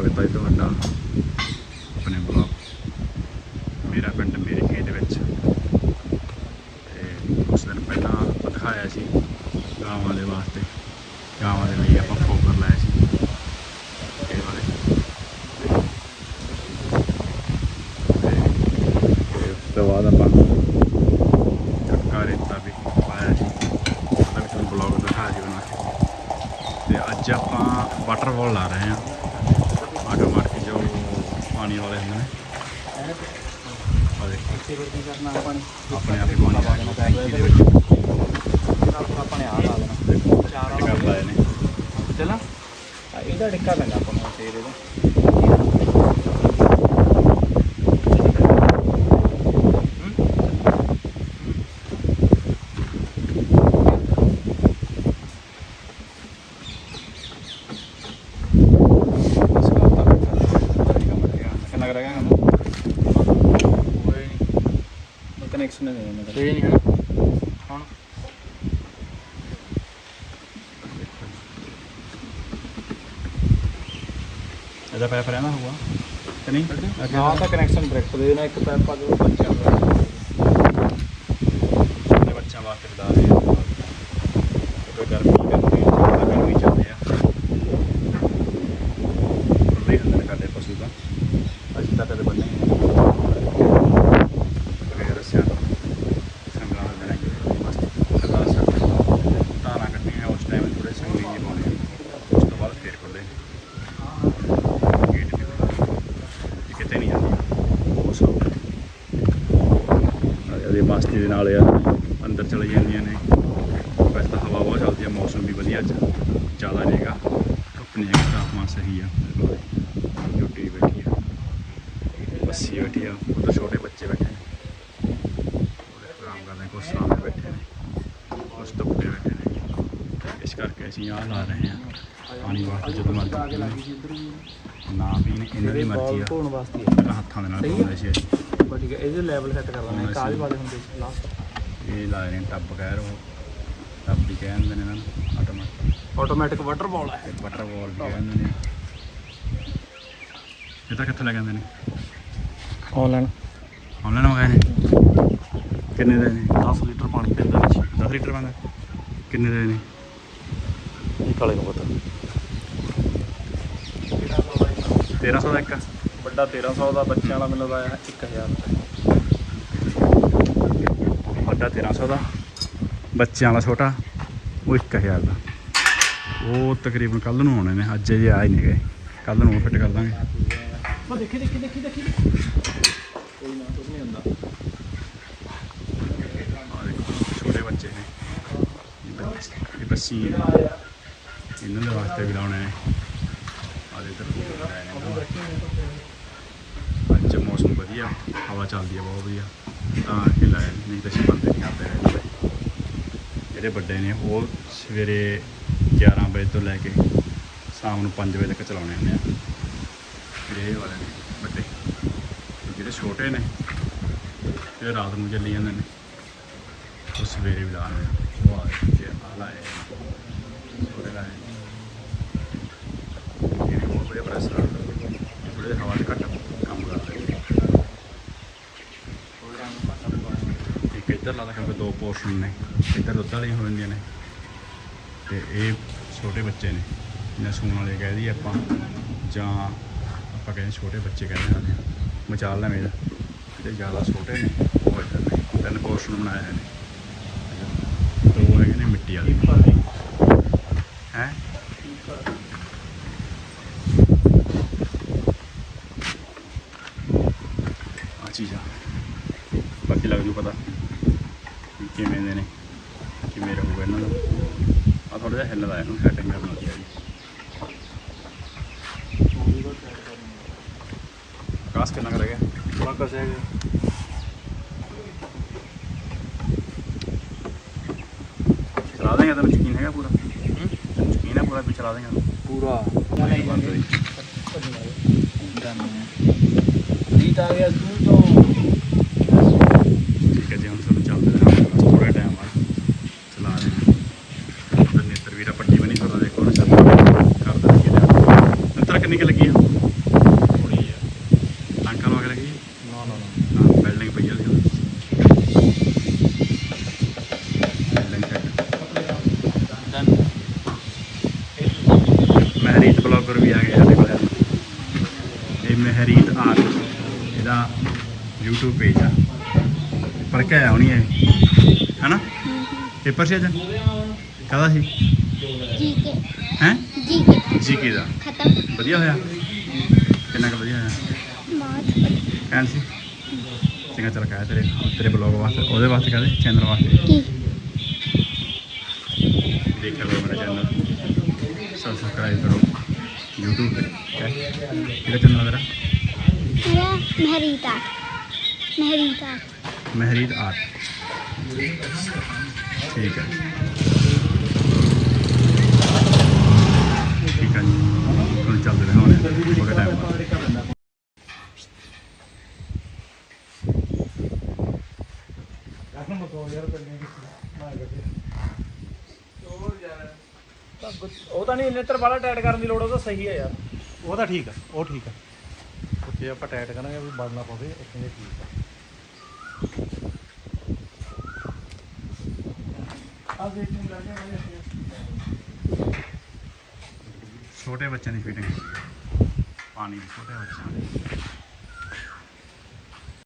ਸਵਾਗਤ ਹੈ ਤੁਹਾਡਾ ਆਪਣੇ ਬਲੌਗ ਮੇਰਾ ਪਿੰਡ ਮੇਰੇ ਖੇਤ ਵਿੱਚ। ਤੇ ਉਸ ਦਿਨ ਪਹਿਲਾਂ ਦਿਖਾਇਆ ਸੀ ਗਾਵਾਂ ਦੇ ਵਾਸਤੇ। ਗਾਵਾਂ ਦੇ ਲਈ ਆਪਾਂ ਫੋਕਰ ਲਾਇਆ ਸੀ। ਇਹ ਵਾਲੇ। ਉਸ ਤੋਂ ਬਾਅਦ ਆਪਾਂ ਚੱਕਾ ਰੇਤਾ ਵੀ ਪਾਇਆ ਸੀ। ਉਹਦਾ ਵੀ ਤੁਹਾਨੂੰ ਬਲੌਗ ਦਿਖਾਇਆ ਸੀ ਬਣਾ ਕੇ ਤੇ ਅੱਜ ਆਪਾਂ ਵਾਟਰਫਾਲ ਲਾ ਰਹੇ ਹਾਂ ਆਟੋ ਮਾਰ ਕੇ ਜੋ ਪਾਣੀ ਕਰਨਾ ਆਪਾਂ ਨੇ ਆਪਣੇ ਆਪ ਹੀ ਪਾਣੀ ਆ ਗਿਆ ਟੈਂਕੀ ਦੇ ਵਿੱਚ ਆਪਾਂ ਨੇ ਆ ਲਾ ਦੇਣਾ ਦੇਖੋ ਚਾਰ ਇਹ ਕਰ ਲਾਏ ਨੇ ਚੱਲਾਂ ਇਹਦਾ ਡਿੱਕਾ ਪੈਂਦਾ ਆਪਾਂ ਨੂੰ ਫੇਰ ਇਹਦਾ ਕੋਈ ਨਹੀਂ ਕਨੈਕਸ਼ਨ ਨਹੀਂ ਦੇਣਾ ਨਹੀਂ ਹਨਾ ਹੁਣ। ਇਹਦਾ ਪੈਪ ਰਹਿਣਾ ਹੋਊਗਾ। ਕਿ ਨਹੀਂ? ਨਾ ਤਾਂ ਕਨੈਕਸ਼ਨ ਡਾਇਰੈਕਟ ਦੇ ਦੇਣਾ ਇੱਕ ਪੈਪ ਆ ਜੋ ਬੱਚਿਆਂ ਦਾ ਆਪਣੇ ਬੱਚਿਆਂ ਵਾਸਤੇ ਬਤਾ ਰਹੇ ਹਾਂ ਕਿਉਂਕਿ ਗਰਮੀ ਕਰਕੇ ਜ਼ਿਆਦਾ ਗਰਮੀ ਚੱਲਦੀ ਆ ਖੁੱਲ੍ਹੇ ਹੁੰਦੇ ਨੇ ਸਾਡੇ ਪਸ਼ੂ ਤਾਂ ਅਸੀਂ ਤਾਂ ਕਦੇ ਬੰਨੇ ਹੀ ਨਹੀਂ ਬਗੈਰ ਰੱਸਿਆਂ ਤੋਂ ਸੰਗਲਾਂ ਦੇ ਦੇਣਾ ਮਸਤ ਲਗਾ ਸਕਦੇ ਧਾਰਾਂ ਕੱਟਣੀਆਂ ਉਸ ਟਾਈਮ ਥੋੜੇ ਸੰਗਲੀ ਜਿਹੇ ਪਾਉਣੇ ਆ। ਉਸ ਤੋਂ ਬਾਅਦ ਫੇਰ ਖੁੱਲੇ ਗੇਟ ਵੀ ਖੁੱਲ੍ਹਾ। ਇਹ ਕਿਤੇ ਨਹੀਂ ਜਾਂਦੀ ਬਹੁਤ ਸੌਖ ਇਹਦੇ ਮਸਤੀ ਦੇ ਨਾਲ ਯਾਰ ਅੰਦਰ ਚਲੇ ਜਾਂਦੀਆਂ ਨੇ। ਵੈਸੇ ਤਾਂ ਹਵਾ ਬਹੁਤ ਚੱਲਦੀ ਹੈ ਮੌਸਮ ਵੀ ਵਧੀਆ ਅੱਜ ਜ਼ਿਆਦਾ ਨਹੀਂਗਾ ਧੁੱਪ ਨਹੀਂ ਹੈਗੀ ਤਾਪਮਾਨ ਸਹੀ ਆ। ਛੋਟੀ ਬੈਠੀ ਆ। ਬੱਸੀ ਬੈਠੀ ਆ ਉਧਰ ਛੋਟੇ ਬੱਚੇ ਬੈਠੇ ਨੇ। ਆਰਾਮ ਕਰਦੇ ਕੁਛ ਸਾਹਮਣੇ ਬੈਠੇ ਨੇ। ਕੁਛ ਧੁੱਪੇ ਬੈਠੇ ਨੇ। ਇਸ ਕਰਕੇ ਅਸੀਂ ਆਹ ਲਾ ਰਹੇ ਹਾਂ ਪਾਣੀ ਵਾਸਤੇ ਜਦੋਂ ਮਰਜ਼ੀ। ਨਾ ਪੀਣ ਇਹਨਾਂ ਦੀ ਮਰਜ਼ੀ ਆ। ਹੱਥਾਂ ਦੇ ਨਾਲ ਆ। ਧੋਂਦੇ ਸੀ ਅਸੀਂ। ਬਟ ਠੀਕ ਹੈ ਇਹਦੇ ਲੈਵਲ ਸੈੱਟ ਕਰ ਲੈਣਾ ਕਾਜ ਵਾਲੇ ਹੁੰਦੇ ਸੀ ਲਾਸਟ ਇਹ ਲਾਏ ਨੇ ਟੱਬ ਕਹਿ ਰੋ ਟੱਬ ਵੀ ਕਹਿ ਦਿੰਦੇ ਨੇ ਇਹਨਾਂ ਨੂੰ ਆਟੋਮੈਟਿਕ ਆਟੋਮੈਟਿਕ ਵਾਟਰ ਬਾਲ ਹੈ ਵਾਟਰ ਵਾਲ ਵੀ ਕਹਿ ਦਿੰਦੇ ਨੇ। ਇਹ ਤਾਂ ਕਿੱਥੇ ਲੈ ਜਾਂਦੇ ਨੇ? ਆਨਲਾਈਨ ਆਨਲਾਈਨ ਮੰਗਾਏ ਨੇ? ਕਿੰਨੇ ਦੇ ਨੇ? 10 ਲੀਟਰ ਪਾਣੀ ਪੈਂਦਾ ਵਿੱਚ। 10 ਲੀਟਰ ਬੰਦਾ ਕਿੰਨੇ ਦੇ ਨੇ? ਇਹ ਕਾਲੇ ਨੂੰ ਪਤਾ। 1300 ਦਾ ਇੱਕ। ਵੱਡਾ 1300 ਦਾ ਬੱਚਿਆਂ ਵਾਲਾ ਮੈਨੂੰ ਲਗਾਇਆ 1000 ਵੱਡਾ 1300 ਦਾ ਬੱਚਿਆਂ ਵਾਲਾ ਛੋਟਾ ਉਹ 1000 ਦਾ। ਉਹ ਤਕਰੀਬਨ ਕੱਲ ਨੂੰ ਆਉਣੇ ਨੇ ਅੱਜ ਜੇ ਆ ਹੀ ਨਹੀਂ ਗਏ। ਕੱਲ ਨੂੰ ਫਿੱਟ ਕਰ ਦਾਂਗੇ। ਉਹ ਦੇਖੀ ਦੇਖੀ ਦੇਖੀ ਦੇਖੀ। ਕੋਈ ਨਾ ਕੁਝ ਨਹੀਂ ਹੁੰਦਾ। ਛੋਟੇ ਬੱਚੇ ਨੇ। ਇਹ ਬੱਚੇ- ਇਹ ਬੱਸੀ ਇਹਨਾਂ ਦੇ ਵਾਸਤੇ ਵੀ ਲਾਉਣੇ ਨੇ। ਆਹ ਅੱਜ ਮੌਸਮ ਵਧੀਆ, ਹਵਾ ਚੱਲਦੀ ਹੈ, ਬਹੁਤ ਵਧੀਆ। ਤਾਂ ਕਿ ਨਹੀਂ ਤਾਂ ਬੰਦੇ ਨਹੀਂ ਆਉਂਦੇ ਰਹੇ ਜਿਹੜੇ ਵੱਡੇ ਨੇ, ਉਹ ਸਵੇਰੇ 11 ਵਜੇ ਤੋਂ ਲੈ ਕੇ ਸ਼ਾਮ ਨੂੰ 5 ਵਜੇ ਤੱਕ ਚਲਾਉਣੇ ਹੁੰਦੇ ਆ। ਜਿਹੜੇ ਇਹ ਵਾਲੇ ਨੇ, ਵੱਡੇ। ਤੇ ਜਿਹੜੇ ਛੋਟੇ ਨੇ, ਇਹ ਰਾਤ ਨੂੰ ਚੱਲੀ ਜਾਂਦੇ ਨੇ। ਉਹ ਸਵੇਰੇ ਵੀ ਲਾਣੇ ਉਹ ਆ ਜੇ ਆ ਲਾਏ। ਉਹਦੇ ਲਾਏ। ਇਹ ਵੀ ਬਹੁਤ ਵਧੀਆ ਪ੍ਰੈਸ ਨਾਲ। ਥੋੜੇ ਹਵਾ ਦੇ ਘੱਟ ਕੰਮ ਕਰਦੇ ਨੇ। ਇੱਕ ਇੱਧਰ ਲਾ ਕਿਉਂਕਿ ਦੋ ਪੋਰਸ਼ਨ ਨੇ। ਇੱਧਰ ਦੁੱਧ ਵਾਲੀਆਂ ਹੋ ਜਾਂਦੀਆਂ ਨੇ। ਤੇ ਇਹ ਛੋਟੇ ਬੱਚੇ ਨੇ। ਇਹਨਾਂ ਸੂਣ ਵਾਲੇ ਕਹਿ ਦਈਏ ਆਪਾਂ। ਜਾਂ ਆਪਾਂ ਕਹਿੰਦੇ ਛੋਟੇ ਬੱਚੇ ਕਹਿੰਦੇ ਹਾਂ ਮਚਾਲ ਲੈ ਮੇਰਾ ਜਿਹੜੇ ਜ਼ਿਆਦਾ ਛੋਟੇ ਨੇ, ਉਹ ਇੱਧਰ ਨੇ। ਤਿੰਨ ਪੋਰਸ਼ਨ ਬਣਾਏ ਹੋਏ ਨੇ। ਦੋ ਹੈਗੇ ਨੇ ਮਿੱਟੀ ਵਾਲੇ। ਹੈ ਆ ਚੀਜ਼ ਆ ਬਾਕੀ ਲੱਗ ਜੂ ਪਤਾ ਕਿਵੇਂ ਦੇ ਨੇ ਕਿਵੇਂ ਰਹੂਗਾ ਇਹਨਾਂ ਦਾ। ਆ ਥੋੜਾ ਜਿਹਾ ਹਿੱਲਦਾ ਇਹਨੂੰ ਸੈਟਿੰਗ ਕਰਨਾ ਚਾਹੀਦੀ ਆਕਾਸ਼ ਕਿੰਨਾ ਕਰ ਗਿਆ? ਬੜਾ ਕਸੇ ਹੈਗਾ ਚਲਾ ਦੇਗਾ ਤੈਨੂੰ ਯਕੀਨ ਹੈਗਾ ਪੂਰਾ? ਯਕੀਨ ਹੈ ਪੂਰਾ ਵੀ ਚਲਾ ਦੇਗਾ? ਪੂਰਾ। ਨਹੀਂ ਬੰਦ ਹੋਈ। ਰੀਤ ਆ ਗਿਆ ਤੂੰ ਤੋਂ ਨਾ ਨਾ ਬਿਲਡਿੰਗ ਪਈ ਆ ਉਹਦੀ ਬਿਲਡਿੰਗ ਸੈੱਟ ਮਹਿਰੀਤ ਬਲੌਗਰ ਵੀ ਆ ਗਿਆ ਸਾਡੇ ਕੋਲ। ਇਹ ਮਹਿਰੀਤ ਆਰਟ ਇਹਦਾ YouTube ਪੇਜ ਆ। ਪੜ ਕੇ ਆਇਆ ਹੋਣੀ ਹੈ ਹੈਨਾ? ਪੇਪਰ ਸੀ ਅੱਜ? ਕਾਹਦਾ ਸੀ? ਜੀਕੇ ਹੈ? ਜੀਕੇ ਜੀਕੇ ਦਾ। ਖਤਮ। ਵਧੀਆ ਹੋਇਆ? ਕਿੰਨਾ ਕੁ ਵਧੀਆ ਹੋਇਆ? ਬਹੁਤ ਕੈਨ ਸੀ? ਚੰਗਾ ਚੱਲ ਕਾਇਆ ਤੇਰੇ ਤੇਰੇ ਬਲੌਗ ਵਾਸਤੇ ਉਹਦੇ ਵਾਸਤੇ ਕਹਿੰਦੇ ਚੈਨਲ ਵਾਸਤੇ ਕੀ ਦੇਖਿਆ ਕਰੋ ਮੇਰਾ ਚੈਨਲ ਸਬਸਕ੍ਰਾਈਬ ਕਰੋ YouTube. ਤੇ ਕਿਹੜਾ ਚੈਨਲ ਤੇਰਾ ਮੇਰਾ ਮਹਿਰੀਤ ਮਹਿਰੀਤ ਆਰਟ ਠੀਕ ਹੈ ਉਹ ਤਾਂ ਨਹੀਂ ਨੇਤਰ ਵਾਲਾ ਟਾਈਟ ਕਰਨ ਦੀ ਲੋੜ ਉਹ ਤਾਂ ਸਹੀ ਹੈ ਯਾਰ। ਉਹ ਤਾਂ ਠੀਕ ਆ ਉਹ ਠੀਕ ਆ। ਉੱਥੇ ਆਪਾਂ ਟਾਈਟ ਕਰਾਂਗੇ ਵੀ ਬੜਨਾ ਪਵੇ ਇੱਥੇ ਦੇ ਠੀਕ ਆ। ਛੋਟੇ ਬੱਚਿਆਂ ਦੀ ਫੀਡਿੰਗ ਪਾਣੀ ਦੀ ਛੋਟੇ ਬੱਚਿਆਂ ਦੀ।